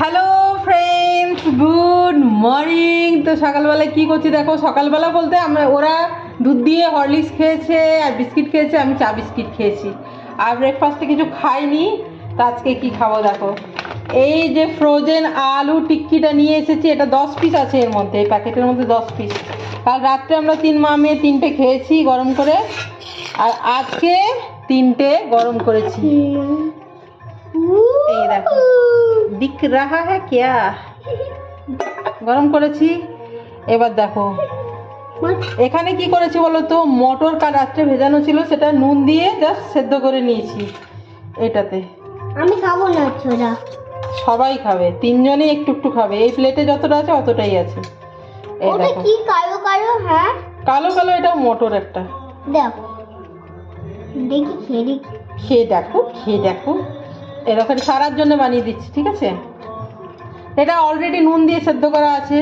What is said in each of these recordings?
Hello friends good morning তো সকালবেলা কি করছি দেখো? সকালবেলা বলতে আমরা ওরা দুধ দিয়ে হরলিক্স খেয়েছে আর বিস্কিট খেয়েছে আমি চা বিস্কিট খেয়েছি। আর ব্রেকফাস্টে কিছু খাইনি। তো আজকে কি খাব দেখো? এই যে ফ্রোজেন আলু টিক্কিটা নিয়ে এসেছি এটা দশ পিস আছে এর মধ্যে এই প্যাকেটের মধ্যে দশ পিস কাল রাত্রে আমরা তিন মা মেয়ে তিনটে খেয়েছি গরম করে। আর আজকে তিনটে গরম করেছি। এই দেখো। দিক রাহা হ্যাঁ কেয়া গরম করেছি এবার দেখো এখানে কি করেছি বলো তো মটর কাল রাত্রে ভেজানো ছিল সেটা নুন দিয়ে জাস্ট সেদ্ধ করে নিয়েছি এটাতে আমি খাব না ছোলা। সবাই খাবে তিনজনেই একটু একটু খাবে এই প্লেটে যতটা আছে অতটাই আছে। এই দেখো। কি কালো কালো হ্যাঁ? কালো কালো এটা মটর একটা। দেখো। দেখি খেয়ে দেখি। খেয়ে দেখো খেয়ে দেখো। এরকম সারার জন্য বানিয়ে দিচ্ছি ঠিক আছে? এটা অলরেডি নুন দিয়ে সেদ্ধ করা আছে।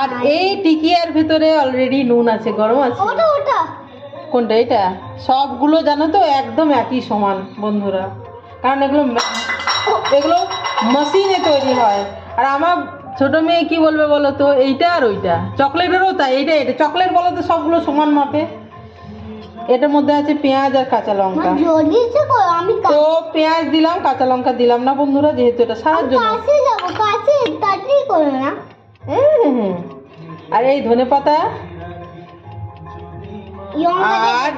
আর এই টিকিয়ার ভিতরে অলরেডি নুন আছে গরম আছে। কোনটা এটা? সবগুলো জানো তো একদম একই সমান বন্ধুরা। কারণ এগুলো এগুলো মেশিনে তৈরি হয়। আর আমার ছোট মেয়ে কি বলবে বলো তো এইটা আর ওইটা। চকলেটেরও তাই এইটা এটা চকলেট বলো তো সবগুলো সমান মাপে। এটার মধ্যে আছে পেঁয়াজ আর কাঁচা লঙ্কা। তো আমি তো পেঁয়াজ দিলাম কাঁচা লঙ্কা দিলাম না বন্ধুরা যেহেতু এটা সারার জন্য। আর এই ধনে পাতা আর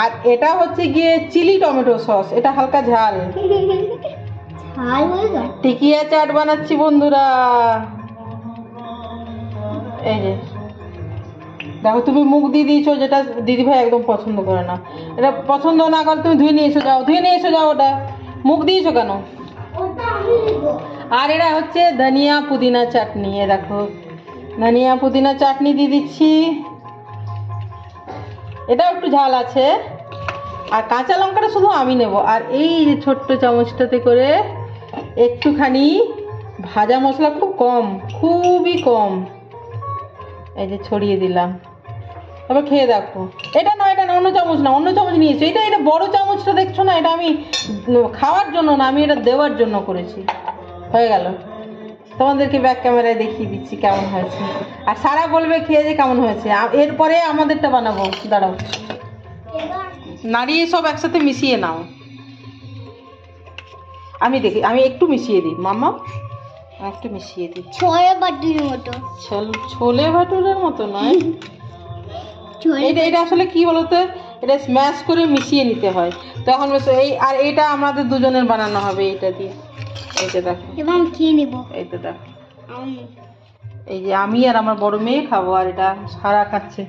আর এটা হচ্ছে গিয়ে চিলি টমেটো সস এটা হালকা ঝাল। টিকিয়া চাট বানাচ্ছি বন্ধুরা। এই যে। দেখো, তুমি মুখ দিয়ে দিয়েছ যেটা দিদিভাই একদম পছন্দ করে না। এটা পছন্দ না করে তুমি ধুয়ে নিয়ে এসো, যাও, ধুয়ে নিয়ে এসো, যাও ওটা। মুখ দিয়েছ কেন? আর এটা হচ্ছে ধনিয়া পুদিনা চাটনি, এ দেখো। ধনিয়া পুদিনা চাটনি দিয়ে দিচ্ছি। এটাও একটু ঝাল আছে। আর কাঁচা লঙ্কাটা শুধু আমি নেব। আর এই যে ছোট্ট চামচটাতে করে একটুখানি ভাজা মশলা খুব কম, খুবই কম। এই যে ছড়িয়ে দিলাম। তারপর খেয়ে দেখো। এটা না এটা না অন্য চামচ না অন্য চামচ নিয়েছি এটা এটা বড় চামচটা দেখছ না? এটা আমি খাওয়ার জন্য না আমি এটা দেওয়ার জন্য করেছি। হয়ে গেল। তোমাদেরকে ব্যাক ক্যামেরায় দেখিয়ে দিচ্ছি কেমন হয়েছে। আর সারা বলবে খেয়ে যে কেমন হয়েছে। এরপরে আমাদেরটা বানাবো। দাঁড়াও। নাড়িয়ে সব একসাথে মিশিয়ে নাও। আমি দেখি আমি একটু মিশিয়ে দিই। মামা একটু মিশিয়ে দিই। ছয় বাটির মতো। ছোল- ছোলে ভাটুরের মতো নয়? এটা এটা আসলে কি বলতো? এটা স্ম্যাশ করে মিশিয়ে নিতে হয়। তখন এই আর এটা আমাদের দুজনের বানানো হবে এটা দিয়ে। এইটা দেখো। এবার আমি খেয়ে নেব। এইটা দেখো। আমি। এই যে আমি আর আমার বড় মেয়ে খাব আর এটা সারা খাচ্ছে।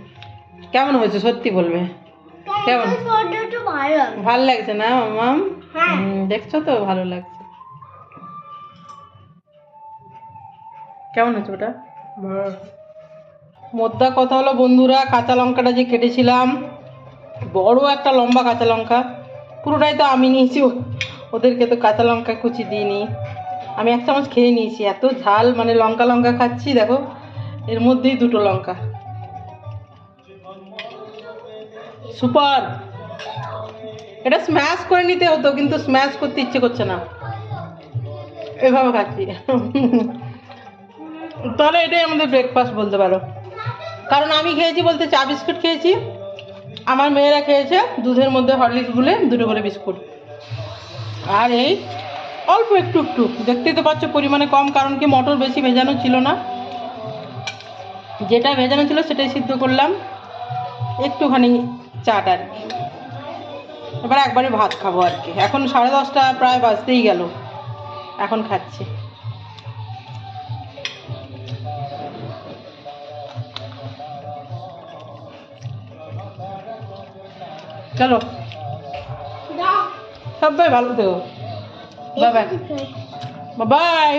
কেমন হয়েছে? সত্যি বলবে? কেমন? ভালো লাগে ভালো লাগছে না মামাম হ্যাঁ। দেখছ তো? ভালো লাগছে। কেমন হচ্ছে ওটা? মোদ্দা কথা হলো, বন্ধুরা, কাঁচা লঙ্কাটা যে কেটেছিলাম, বড় একটা লম্বা কাঁচা লঙ্কা, পুরোটাই তো আমি নিয়েছি ওদেরকে তো কাঁচা লঙ্কা কুচি দিইনি। আমি এক চামচ খেয়ে নিয়েছি, এত ঝাল মানে লঙ্কা লঙ্কা খাচ্ছি, দেখো, এর মধ্যেই দুটো লঙ্কা। সুপার! এটা স্ম্যাশ করে নিতে হতো, কিন্তু স্ম্যাশ করতে ইচ্ছে করছে না। এভাবে খাচ্ছি। তাহলে এটাই আমাদের ব্রেকফাস্ট বলতে পারো। কারণ আমি খেয়েছি বলতে চা বিস্কুট খেয়েছি। আমার মেয়েরা খেয়েছে দুধের মধ্যে হরলিক্স গুলে দুটো করে বিস্কুট। আর এই অল্প একটু একটু, দেখতেই তো পাচ্ছ পরিমাণে কম, কারণ কি মটর বেশি ভেজানো ছিল না। যেটা ভেজানো ছিল সেটাই সিদ্ধ করলাম। একটুখানি চাট আর কি। এবার একবারে ভাত খাব আর কি। এখন সাড়ে দশটা প্রায় বাজতেই গেল। এখন খাচ্ছি। চলো। সবাই ভালো থেকো। Bye bye bye